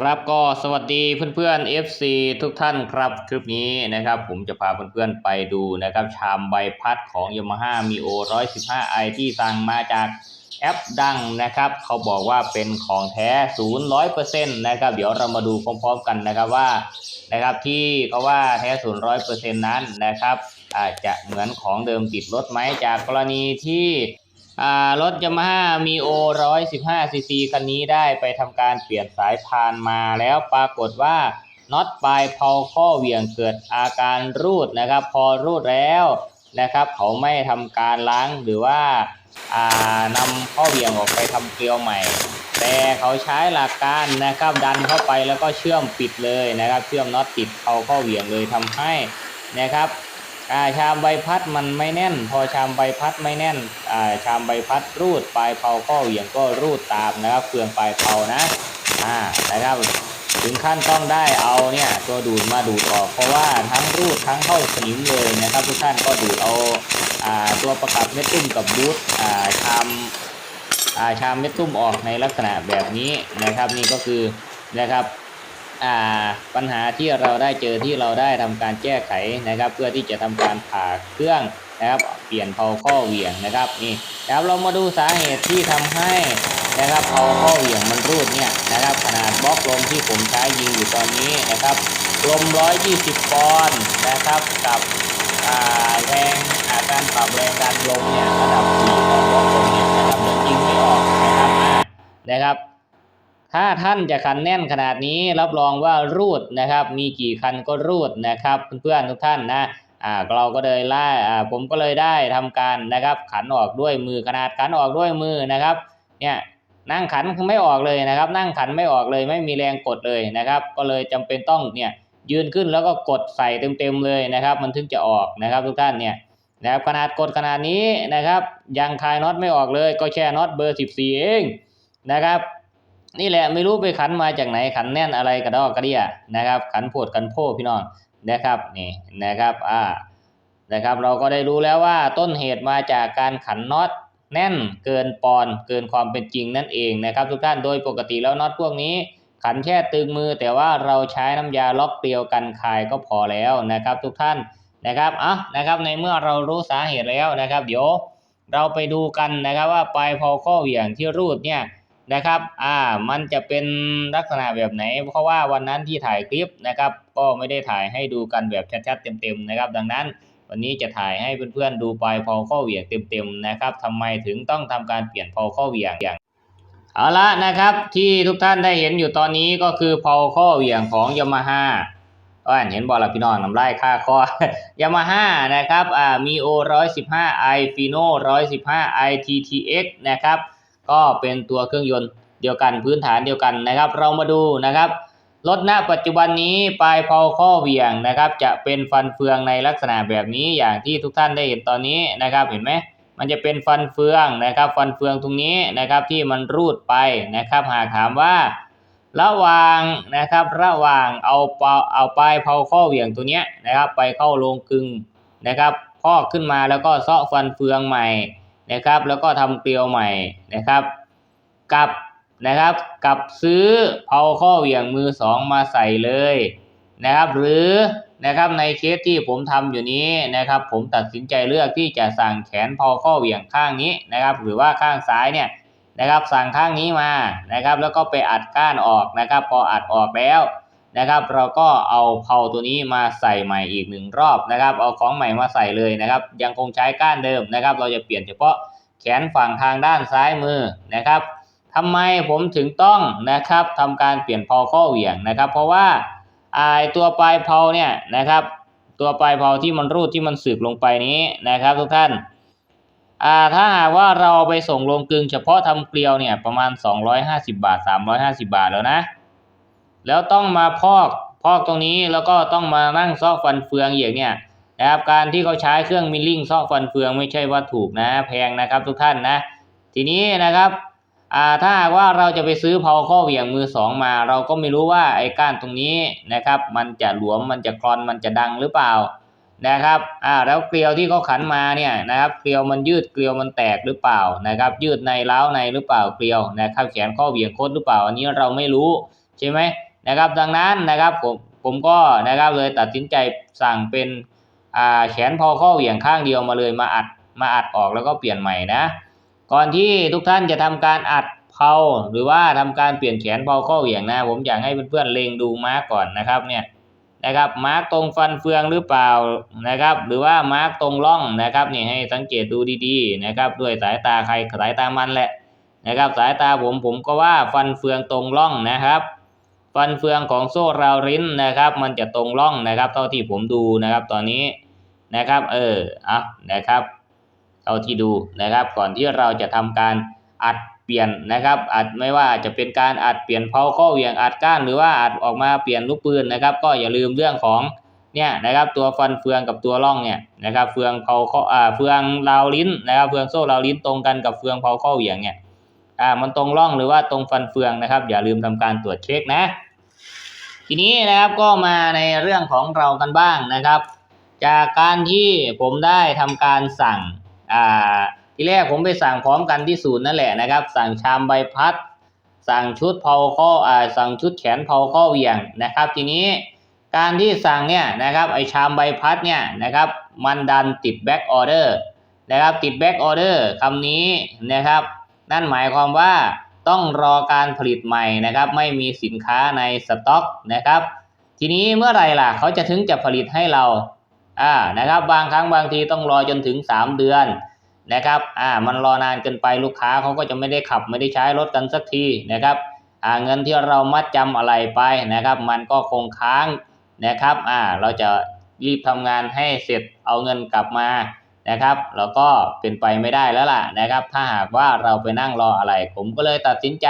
ครับก็สวัสดีเพื่อนๆ FC ทุกท่านครับ คลิปนี้นะครับผมจะพาเพื่อนๆไปดูนะครับ ชามใบพัดของ Yamaha Mio 115i ที่สั่งมาจากแอปดังนะครับ เขาบอกว่าเป็นของแท้ศูนย์ร้อยเปอร์เซ็นต์นะครับ เดี๋ยวเรามาดูพร้อมๆกันนะครับว่านะครับที่เขาว่าแท้ศูนย์ร้อยเปอร์เซ็นต์นั้นนะครับอาจจะเหมือนของเดิมติดรถไหมจากกรณีที่ รถยามาฮ่ามีโอร้อยสิบห้าซีซีคันนี้ได้ไปทำการเปลี่ยนสายพานมาแล้วปรากฏว่าน็อตปลายเพาข้อเหวี่ยงเกิดอาการรูดนะครับ พอรูดแล้วนะครับ เขาไม่ทำการล้างหรือว่าานำข้อเหวี่ยงออกไปทำเกลียวใหม่ แต่เขาใช้หลักการนะครับดันเข้าไปแล้วก็เชื่อมปิดเลยนะครับ เชื่อมน็อตติดเพาข้อเหวี่ยงเลยทำให้นะครับ ชามใบพัดมันไม่แน่น พอชามใบพัดไม่แน่นอ่าชามใบพัดรูดปลายเผาข้อเหวี่ยงก็รูดตามนะครับเฟืองปลายเผานะอ่านะครับถึงขั้นต้องได้เอาเนี่ยตัวดูดมาดูดออกเพราะว่าทั้งรูดทั้งเข้าสนิมเลยนะครับทุกท่านก็ดูดเอาอ่าตัวประกับเม็ดตุ้มกับบูทอ่าชามอ่าชามเม็ดตุ้มออกในลักษณะแบบนี้นะครับนี่ก็คือนะครับ ปัญหาที่เราได้เจอที่เราได้ทำการแก้ไขนะครับ เพื่อที่จะทำการผ่าเครื่องนะครับ เปลี่ยนเพาข้อเหวี่ยงนะครับนี่นะครับเรามาดูสาเหตุที่ทำให้นะครับเพาข้อเหวี่ยงมันรูดเนี่ยนะครับ ขนาดบล็อกลมที่ผมใช้ยิงอยู่ตอนนี้นะครับลม 120 ปอนด์นะครับกับแรงอาการปรับแรงดันลมเนี่ยระดับ4ของบล็อกลมเนี่ยนะครับยังยิงไม่ออกนะครับนะครับ ถ้าท่านจะคันแน่นขนาดนี้รับรองว่ารูดนะครับ มีกี่คันก็รูดนะครับเพื่อนๆทุกท่านนะอ่าเราก็เลยไล่อ่าผมก็เลยได้ทำการนะครับขันออกด้วยมือขนาดขันออกด้วยมือนะครับเนี่ยนั่งขันไม่ออกเลยนะครับ นั่งขันไม่ออกเลยไม่มีแรงกดเลยนะครับ ก็เลยจำเป็นต้องเนี่ยยืนขึ้นแล้วก็กดใส่เต็มๆเลยนะครับ มันถึงจะออกนะครับทุกท่านเนี่ยนะครับขนาดกดขนาดนี้นะครับ ยังคลายน็อตไม่ออกเลย ก็แค่น็อตเบอร์ 14 เองนะครับ นี่แหละไม่รู้ไปขันมาจากไหนขันแน่นอะไรกระดอกกระเดียนะครับ ขันโพดขันโพพี่น้องนะครับนี่นะครับอ่านะครับ เราก็ได้รู้แล้วว่าต้นเหตุมาจากการขันน็อตแน่นเกินปอนเกินความเป็นจริงนั่นเองนะครับ ทุกท่านโดยปกติแล้วน็อตพวกนี้ ขันแค่ตึงมือ แต่ว่าเราใช้น้ำยาล็อกเกลียวกันคายก็พอแล้วนะครับ ทุกท่านนะครับอะนะครับในเมื่อเรารู้สาเหตุแล้วนะครับ เดี๋ยวเราไปดูกันนะครับว่าปลายพอข้อเหวี่ยงที่รูดเนี่ย นะครับ อ่า มันจะเป็นลักษณะแบบไหน เพราะว่าวันนั้นที่ถ่ายคลิปนะครับ ก็ไม่ได้ถ่ายให้ดูกันแบบชัดๆเต็มๆนะครับ ดังนั้นวันนี้จะถ่ายให้เพื่อนๆดูปลายพอข้อเหวี่ยงเต็มๆนะครับทำไมถึงต้องทำการเปลี่ยนพอข้อเหวี่ยงอย่างเอาละนะครับที่ทุกท่านได้เห็นอยู่ตอนนี้ก็คือพอข้อเหวี่ยงของยามาฮ่าอ่าเห็นบอลละพี่น้องน้ำลายค่าคอยามาฮ่านะครับอ่ามีโอร้อยสิบห้าไอฟีโน่ร้อยสิบห้าไอทีทีเอ็กนะครับ ก็เป็นตัวเครื่องยนต์เดียวกันพื้นฐานเดียวกันนะครับ เรามาดูนะครับรถณปัจจุบันนี้ปลายเพาข้อเหวี่ยงนะครับ จะเป็นฟันเฟืองในลักษณะแบบนี้อย่างที่ทุกท่านได้เห็นตอนนี้นะครับ เห็นไหมมันจะเป็นฟันเฟืองนะครับ ฟันเฟืองตรงนี้นะครับที่มันรูดไปนะครับ หากถามว่า ระหว่างนะครับระหว่างเอาเปาเอาปลายเพาข้อเหวี่ยงตัวเนี้ยนะครับ ไปเข้าโรงกึงนะครับพอกขึ้นมาแล้วก็เซาะฟันเฟืองใหม่ นะครับ แล้วก็ทำเกลียวใหม่นะครับกับนะครับกับซื้อเพาข้อเหวี่ยงมือสองมาใส่เลยนะครับหรือนะครับในเคสที่ผมทำอยู่นี้นะครับ ผมตัดสินใจเลือกที่จะสั่งแขนพาข้อเหวี่ยงข้างนี้นะครับ หรือว่าข้างซ้ายเนี่ยนะครับสั่งข้างนี้มานะครับ แล้วก็ไปอัดก้านออกนะครับ พออัดออกแล้ว นะครับ เราก็เอาเพาตัวนี้มาใส่ใหม่อีกหนึ่งรอบนะครับ เอาของใหม่มาใส่เลยนะครับ ยังคงใช้ก้านเดิมนะครับ เราจะเปลี่ยนเฉพาะแขนฝั่งทางด้านซ้ายมือนะครับทำไมผมถึงต้องนะครับทำการเปลี่ยนเพาข้อเหวี่ยงนะครับ เพราะว่าไอตัวปลายเพาเนี่ยนะครับ ตัวปลายเพาที่มันรูดที่มันสึกลงไปนี้นะครับ ทุกท่านอ่าถ้าหากว่าเราไปส่งโรงกลึงเฉพาะทำเกลียวเนี่ยประมาณ 250 บาท 350 บาทแล้วนะ แล้วต้องมาพอกพอกตรงนี้แล้วก็ต้องมานั่งซอกฟันเฟืองอีกเนี่ยนะครับการที่เขาใช้เครื่องมิลลิ่งซอกฟันเฟืองไม่ใช่ว่าถูกนะแพงนะครับทุกท่านนะ ทีนี้นะครับถ้าว่าเราจะไปซื้อเพาข้อเหวี่ยงมือสองมา เราก็ไม่รู้ว่าไอ้ก้านตรงนี้นะครับ มันจะหลวมมันจะคลอนมันจะดังหรือเปล่านะครับอ่าแล้วเกลียวที่เขาขันมาเนี่ยนะครับ เกลียวมันยืดเกลียวมันแตกหรือเปล่านะครับ ยืดในเล้าในหรือเปล่าเกลียวนะครับแขนข้อเหวี่ยงโคตรหรือเปล่า อันนี้เราไม่รู้ใช่ไหม นะครับ ดังนั้นนะครับผมผมก็นะครับเลยตัดสินใจสั่งเป็นแขนพอข้อเหวี่ยงข้างเดียวมาเลยมาอัดมาอัดออกแล้วก็เปลี่ยนใหม่นะ ก่อนที่ทุกท่านจะทำการอัดเพาหรือว่าทำการเปลี่ยนแขนพาข้อเหวี่ยงนะ ผมอยากให้เพื่อนๆเล็งดูมาร์กก่อนนะครับเนี่ยนะครับมาร์กตรงฟันเฟืองหรือเปล่านะครับ หรือว่ามาร์กตรงร่องนะครับนี่ให้สังเกตดูดีๆนะครับ ด้วยสายตาใครสายตามันแหละนะครับ สายตาผมผมก็ว่าฟันเฟืองตรงร่องนะครับ ฟันเฟืองของโซ่ราวริ้นนะครับ มันจะตรงร่องนะครับ เท่าที่ผมดูนะครับ ตอนนี้นะครับ เอออะนะครับ เท่าที่ดูนะครับ ก่อนที่เราจะทำการอัดเปลี่ยนนะครับอัดไม่ว่าจะเป็นการอัดเปลี่ยนเพาข้อเหวี่ยงอัดก้านหรือว่าอัดออกมาเปลี่ยนลูกปืนนะครับ ก็อย่าลืมเรื่องของเนี่ยนะครับตัวฟันเฟืองกับตัวร่องเนี่ยนะครับเฟืองเพาข้ออ่าเฟืองราวลิ้นนะครับเฟืองโซ่ราวลิ้นตรงกันกับเฟืองเพาข้อเหวี่ยงเนี่ยอ่ามันตรงร่องหรือว่าตรงฟันเฟืองนะครับ อย่าลืมทำการตรวจเช็คนะ ทีนี้นะครับก็มาในเรื่องของเรากันบ้างนะครับ จากการที่ผมได้ทำการสั่งอ่าทีแรกผมไปสั่งพร้อมกันที่ศูนย์นั่นแหละนะครับ สั่งชามใบพัด สั่งชุดเพาข้ออ่าสั่งชุดแขนเพาข้อเหวี่ยงนะครับ ทีนี้การที่สั่งเนี่ยนะครับไอชามใบพัดเนี่ยนะครับมันดันติดแบ็กออเดอร์นะครับติดแบ็กออเดอร์คำนี้นะครับ นั่นหมายความว่า ต้องรอการผลิตใหม่นะครับ ไม่มีสินค้าในสต็อกนะครับ ทีนี้เมื่อไหร่ล่ะเขาจะถึงจะผลิตให้เราอ่านะครับ บางครั้งบางทีต้องรอจนถึงสามเดือนนะครับอ่ามันรอนานเกินไปลูกค้าเขาก็จะไม่ได้ขับไม่ได้ใช้รถกันสักทีนะครับอ่าเงินที่เรามัดจำอะไรไปนะครับ มันก็คงค้างนะครับอ่าเราจะรีบทำงานให้เสร็จเอาเงินกลับมา นะครับแล้วก็เป็นไปไม่ได้แล้วล่ะนะครับ ถ้าหากว่าเราไปนั่งรออะไร ผมก็เลยตัดสินใจ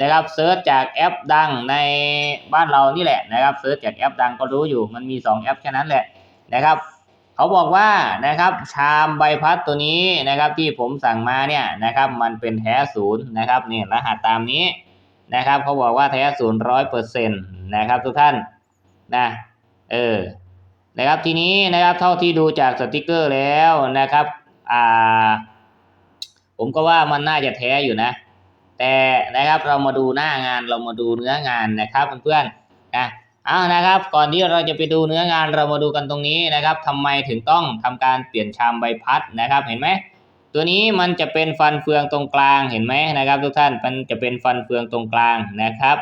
นะครับเซิร์ชจากแอปดังในบ้านเรานี่แหละนะครับเซิร์ชจากแอปดังก็รู้อยู่มันมีสองแอปแค่นั้นแหละนะครับ เขาบอกว่านะครับชามใบพัดตัวนี้นะครับที่ผมสั่งมาเนี่ยนะครับมันเป็นแท้ศูนย์นะครับนี่รหัสตามนี้นะครับเขาบอกว่าแท้ศูนย์ร้อยเปอร์เซ็นต์นะครับทุกท่านนะเออ นะครับทีนี้นะครับเท่าที่ดูจากสติกเกอร์แล้วนะครับอ่าผมก็ว่ามันน่าจะแท้อยู่นะ แต่นะครับเรามาดูหน้างานเรามาดูเนื้องานนะครับเพื่อนๆนะเอานะครับ ก่อนที่เราจะไปดูเนื้องานเรามาดูกันตรงนี้นะครับทำไมถึงต้องทำการเปลี่ยนชามใบพัดนะครับเห็นไหมตัวนี้มันจะเป็นฟันเฟืองตรงกลางเห็นไหมนะครับ ทุกท่านมันจะเป็นฟันเฟืองตรงกลางนะครับ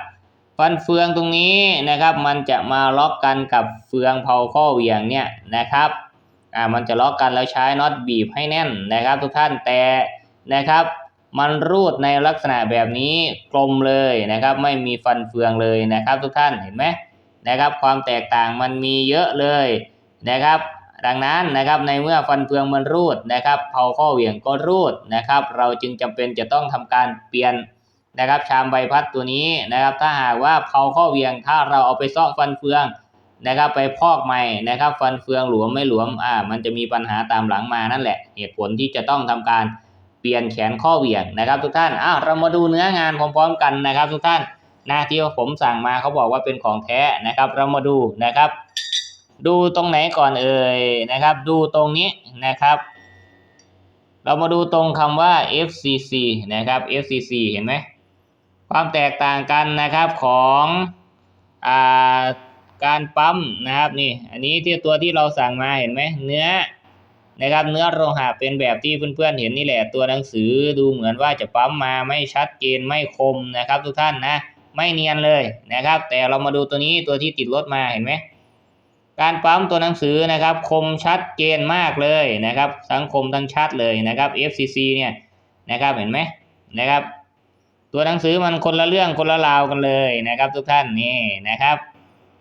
ฟันเฟืองตรงนี้นะครับ มันจะมาล็อกกันกับเฟืองเผาข้อเหวี่ยงเนี่ยนะครับอ่ามันจะล็อกกันแล้วใช้น็อตบีบให้แน่นนะครับ ทุกท่านแต่นะครับ มันรูดในลักษณะแบบนี้กลมเลยนะครับ ไม่มีฟันเฟืองเลยนะครับ ทุกท่านเห็นไหมนะครับ ความแตกต่างมันมีเยอะเลยนะครับ ดังนั้นนะครับในเมื่อฟันเฟืองมันรูดนะครับเผาข้อเหวี่ยงก็รูดนะครับ เราจึงจำเป็นจะต้องทำการเปลี่ยน นะครับชามใบพัดตัวนี้นะครับ ถ้าหากว่าเผาข้อเวียงถ้าเราเอาไปซ่อฟันเฟืองนะครับ ไปพอกใหม่นะครับ ฟันเฟืองหลวมไม่หลวมอ่ามันจะมีปัญหาตามหลังมานั่นแหละ เหตุผลที่จะต้องทำการเปลี่ยนแขนข้อเวียงนะครับ ทุกท่านอ้าวเรามาดูเนื้องานพร้อมๆกันนะครับ ทุกท่านหน้าที่ผมสั่งมาเขาบอกว่าเป็นของแท้นะครับ เรามาดูนะครับ ดูตรงไหนก่อนเอ่ยนะครับ ดูตรงนี้นะครับ เรามาดูตรงคำว่า FCC นะครับ FCC เห็นไหม ความแตกต่างกันนะครับของอ่าการปั๊มนะครับนี่อันนี้ที่ตัวที่เราสั่งมาเห็นไหมเนื้อนะครับเนื้อโลหะเป็นแบบที่เพื่อนๆเห็นนี่แหละตัวหนังสือดูเหมือนว่าจะปั๊มมาไม่ชัดเจนไม่คมนะครับ ทุกท่านนะไม่เนียนเลยนะครับ แต่เรามาดูตัวนี้ตัวที่ติดรถมาเห็นไหมการปั๊มตัวหนังสือนะครับ คมชัดเจนมากเลยนะครับ สังคมทั้งชัดเลยนะครับ FCC เนี่ยนะครับเห็นไหมนะครับ ตัวหนังสือมันคนละเรื่องคนละราวกันเลยนะครับ ทุกท่านนี่นะครับ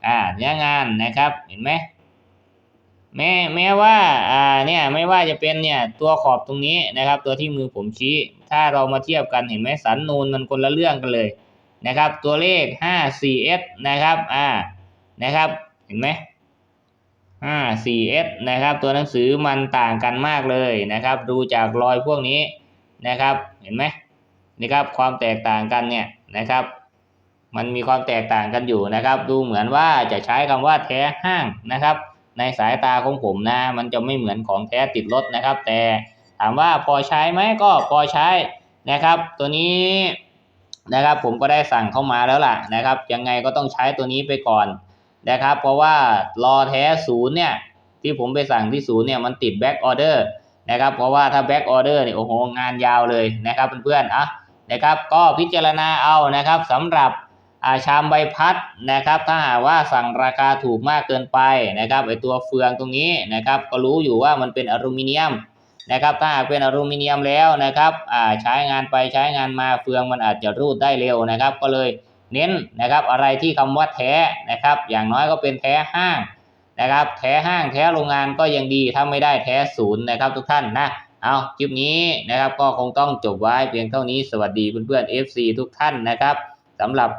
อ่าเนื้องานนะครับเห็นไหมแม้แม้ว่าอ่าเนี่ยไม่ว่าจะเป็นเนี่ยตัวขอบตรงนี้นะครับ ตัวที่มือผมชี้ ถ้าเรามาเทียบกันเห็นไหมสันนูนมันคนละเรื่องกันเลยนะครับ ตัวเลข 54s นะครับอ่านะครับเห็นไหม 54s นะครับ ตัวหนังสือมันต่างกันมากเลยนะครับ ดูจากรอยพวกนี้นะครับ เห็นไหม นี่ครับความแตกต่างกันเนี่ยนะครับ มันมีความแตกต่างกันอยู่นะครับ ดูเหมือนว่าจะใช้คำว่าแท้ห้างนะครับ ในสายตาของผมนะ มันจะไม่เหมือนของแท้ติดรถนะครับ แต่ถามว่าพอใช้ไหมก็พอใช้นะครับ ตัวนี้นะครับผมก็ได้สั่งเข้ามาแล้วล่ะนะครับ ยังไงก็ต้องใช้ตัวนี้ไปก่อนนะครับ เพราะว่ารอแท้ศูนย์เนี่ยที่ผมไปสั่งที่ศูนย์เนี่ยมันติดแบ็กออเดอร์นะครับ เพราะว่าถ้าแบ็กออเดอร์เนี่ยโอ้โหงานยาวเลยนะครับเพื่อนๆอะ นะครับ ก็พิจารณาเอานะครับสำหรับอาชามใบพัดนะครับ ถ้าหากว่าสั่งราคาถูกมากเกินไปนะครับไอตัวเฟืองตรงนี้นะครับ ก็รู้อยู่ว่ามันเป็นอลูมิเนียมนะครับ ถ้าหากเป็นอลูมิเนียมแล้วนะครับอ่าใช้งานไปใช้งานมาเฟืองมันอาจจะรูดได้เร็วนะครับ ก็เลยเน้นนะครับอะไรที่คำว่าแท้นะครับ อย่างน้อยก็เป็นแท้ห้างนะครับ แท้ห้างแท้โรงงานก็ยังดีถ้าไม่ได้แท้ศูนย์นะครับ ทุกท่านนะ เอาคลิปนี้นะครับก็คงต้องจบไว้เพียงเท่านี้สวัสดีเพื่อนๆ FC ทุกท่านนะครับสำหรับ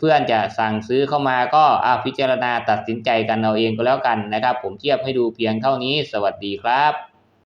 เพื่อนๆจะสั่งซื้อเข้ามาก็อาพิจารณาตัดสินใจกันเอาเองก็แล้วกันนะครับ ผมเทียบให้ดูเพียงเท่านี้ สวัสดีครับ